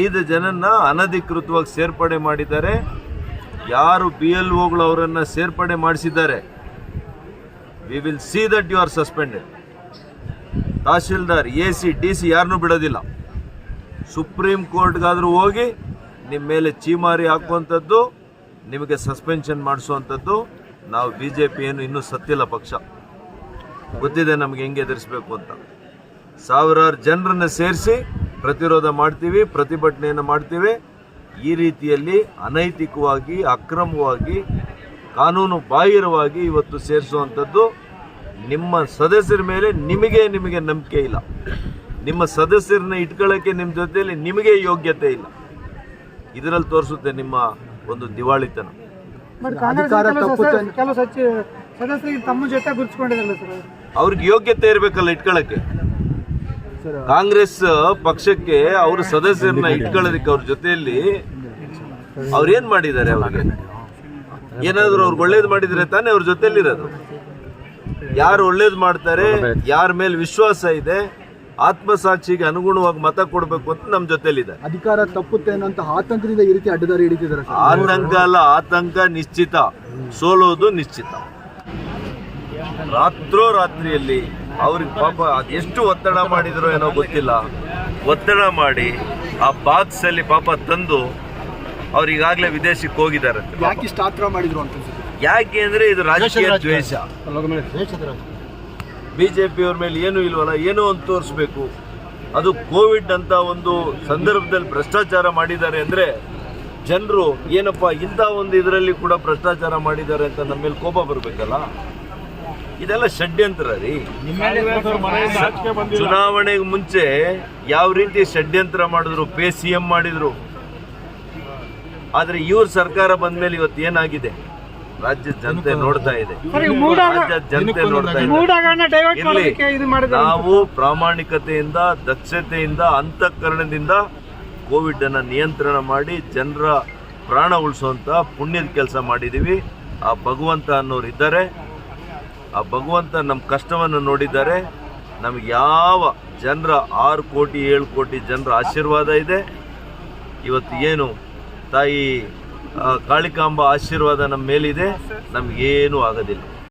ಐದು ಜನನ್ನ ಅನಧಿಕೃತವಾಗಿ ಸೇರ್ಪಡೆ ಮಾಡಿದ್ದಾರೆ. ಯಾರು ಬಿ ಎಲ್ ಒಗಳು ಅವರನ್ನು ಸೇರ್ಪಡೆ ಮಾಡಿಸಿದ್ದಾರೆ we will see that you are suspended tahsildar, A C, D C ಯಾರನ್ನೂ ಬಿಡೋದಿಲ್ಲ. ಸುಪ್ರೀಂ ಕೋರ್ಟ್ಗಾದರೂ ಹೋಗಿ ನಿಮ್ಮ ಮೇಲೆ ಚೀಮಾರಿ ಹಾಕುವಂಥದ್ದು, ನಿಮಗೆ ಸಸ್ಪೆನ್ಷನ್ ಮಾಡಿಸುವಂಥದ್ದು, ನಾವು ಬಿ ಜೆ ಪಿ ಏನು ಇನ್ನೂ ಸತ್ತಿಲ್ಲ ಪಕ್ಷ. ಗೊತ್ತಿದೆ ನಮಗೆ ಹೆಂಗೆ ಎದುರಿಸ್ಬೇಕು ಅಂತ. ಸಾವಿರಾರು ಜನರನ್ನು ಸೇರಿಸಿ ಪ್ರತಿರೋಧ ಮಾಡ್ತೀವಿ ಪ್ರತಿಭಟನೆಯನ್ನು ಮಾಡ್ತೀವಿ. ಈ ರೀತಿಯಲ್ಲಿ ಅನೈತಿಕವಾಗಿ ಅಕ್ರಮವಾಗಿ ಕಾನೂನು ಬಾಹಿರವಾಗಿ ಇವತ್ತು ಸೇರಿಸುವಂಥದ್ದು ನಿಮ್ಮ ಸದಸ್ಯರ ಮೇಲೆ ನಿಮಗೆ ನಿಮಗೆ ನಂಬಿಕೆ ಇಲ್ಲ. ನಿಮ್ಮ ಸದಸ್ಯರನ್ನ ಇಟ್ಕೊಳ್ಳೋಕ್ಕೆ ನಿಮ್ಮ ಜೊತೆಯಲ್ಲಿ ನಿಮಗೆ ಯೋಗ್ಯತೆ ಇಲ್ಲ. ಇದರಲ್ಲಿ ತೋರಿಸುತ್ತೆ ನಿಮ್ಮ ಒಂದು ದಿವಾಳಿತನ. ಅವ್ರಿಗೆ ಯೋಗ್ಯತೆ ಇರಬೇಕಲ್ಲ ಇಟ್ಕೊಳ್ಳೋಕ್ಕೆ ಕಾಂಗ್ರೆಸ್ ಪಕ್ಷಕ್ಕೆ ಅವ್ರ ಸದಸ್ಯರನ್ನ ಇಟ್ಕೊಳ್ಳೋದಕ್ಕೆ ಅವ್ರ ಜೊತೆಯಲ್ಲಿ ಅವ್ರೇನ್ ಮಾಡಿದ್ದಾರೆ ಅವ್ರಿಗೆ? ಏನಾದ್ರು ಅವ್ರಿಗೆ ಒಳ್ಳೇದು ಮಾಡಿದ್ರೆ ತಾನೇ ಅವ್ರ ಜೊತೆಲಿರೋದು ಯಾರು ಒಳ್ಳೇದು ಮಾಡ್ತಾರೆ ಯಾರ ಮೇಲೆ ವಿಶ್ವಾಸ ಇದೆ ಆತ್ಮಸಾಕ್ಷಿಗೆ ಅನುಗುಣವಾಗಿ ಮತ ಕೊಡಬೇಕು ಅಂತ ನಮ್ಮ ಜೊತೆಲಿದೆ ಅಧಿಕಾರ ತಪ್ಪುತ್ತೆ ಅಂತ ಆತಂಕದಿಂದ ಈ ರೀತಿ ಅಡ್ಡದಾರಿ ಹಿಡಿತಿದ್ದಾರೆ ಆತಂಕ ಅಲ್ಲ ಆತಂಕ ನಿಶ್ಚಿತ. ಸೋಲೋದು ನಿಶ್ಚಿತ. ರಾತ್ರೋ ರಾತ್ರಿಯಲ್ಲಿ ಅವ್ರಿಗೆ ಪಾಪ ಎಷ್ಟು ಒತ್ತಡ ಮಾಡಿದ್ರು ಏನೋ ಗೊತ್ತಿಲ್ಲ. ಒತ್ತಡ ಮಾಡಿ ಆ ಬಾಕ್ಸ್ ಅಲ್ಲಿ ಪಾಪ ತಂದು ಅವ್ರು ಈಗಾಗಲೇ ವಿದೇಶಕ್ಕೆ ಹೋಗಿದ್ದಾರೆ. ಯಾಕೆ ಇಷ್ಟು ಆತರ ಮಾಡಿದ್ರು ಅಂತ ಅನ್ಸುತ್ತೆ? ಯಾಕೆ ಅಂದ್ರೆ ಇದು ರಾಜಕೀಯ ದ್ವೇಷ. ಬಿಜೆಪಿ ಅವ್ರ ಮೇಲೆ ಏನೂ ಇಲ್ವಲ್ಲ ಏನೋ ಅಂತ ತೋರಿಸ್ಬೇಕು. ಅದು ಕೋವಿಡ್ ಅಂತ ಒಂದು ಸಂದರ್ಭದಲ್ಲಿ ಭ್ರಷ್ಟಾಚಾರ ಮಾಡಿದ್ದಾರೆ ಅಂದ್ರೆ ಜನರು ಏನಪ್ಪ ಇಂಥ ಒಂದು ಇದರಲ್ಲಿ ಕೂಡ ಭ್ರಷ್ಟಾಚಾರ ಮಾಡಿದ್ದಾರೆ ಅಂತ ನಮ್ಮ ಮೇಲೆ ಕೋಪ ಬರಬೇಕಲ್ಲ? ಇದೆಲ್ಲ ಷಡ್ಯಂತ್ರ ರೀ. ಚುನಾವಣೆಗೆ ಮುಂಚೆ ಯಾವ ರೀತಿ ಷಡ್ಯಂತ್ರ ಮಾಡಿದ್ರು ಪೇ ಸಿ ಎಂ ಮಾಡಿದ್ರು. ಆದ್ರೆ ಇವ್ರ ಸರ್ಕಾರ ಬಂದ್ಮೇಲೆ ಇವತ್ತು ಏನಾಗಿದೆ? ರಾಜ್ಯದ ಜನತೆ ನೋಡ್ತಾ ಇದೆ. ರಾಜ್ಯ ರಾಜ್ಯದ ಜನತೆ ನೋಡ್ತಾ ಇದೆ. ನಾವು ಪ್ರಾಮಾಣಿಕತೆಯಿಂದ ದಕ್ಷತೆಯಿಂದ ಅಂತಃಕರಣದಿಂದ ಕೋವಿಡ್ ಅನ್ನ ನಿಯಂತ್ರಣ ಮಾಡಿ ಜನರ ಪ್ರಾಣ ಉಳಿಸುವಂತ ಪುಣ್ಯದ ಕೆಲಸ ಮಾಡಿದೀವಿ. ಆ ಭಗವಂತ ಅನ್ನೋರು ಇದ್ದಾರೆ ಆ ಭಗವಂತ ನಮ್ಮ ಕಷ್ಟವನ್ನು ನೋಡಿದ್ದಾರೆ. ನಮಗೆ ಯಾವ ಜನರ ಆರು ಕೋಟಿ, ಏಳು ಕೋಟಿ ಜನರ ಆಶೀರ್ವಾದ ಇದೆ. ಇವತ್ತು ಏನು ತಾಯಿ ಕಾಳಿಕಾಂಬ ಆಶೀರ್ವಾದ ನಮ್ಮ ಮೇಲಿದೆ. ನಮಗೇನೂ ಆಗೋದಿಲ್ಲ.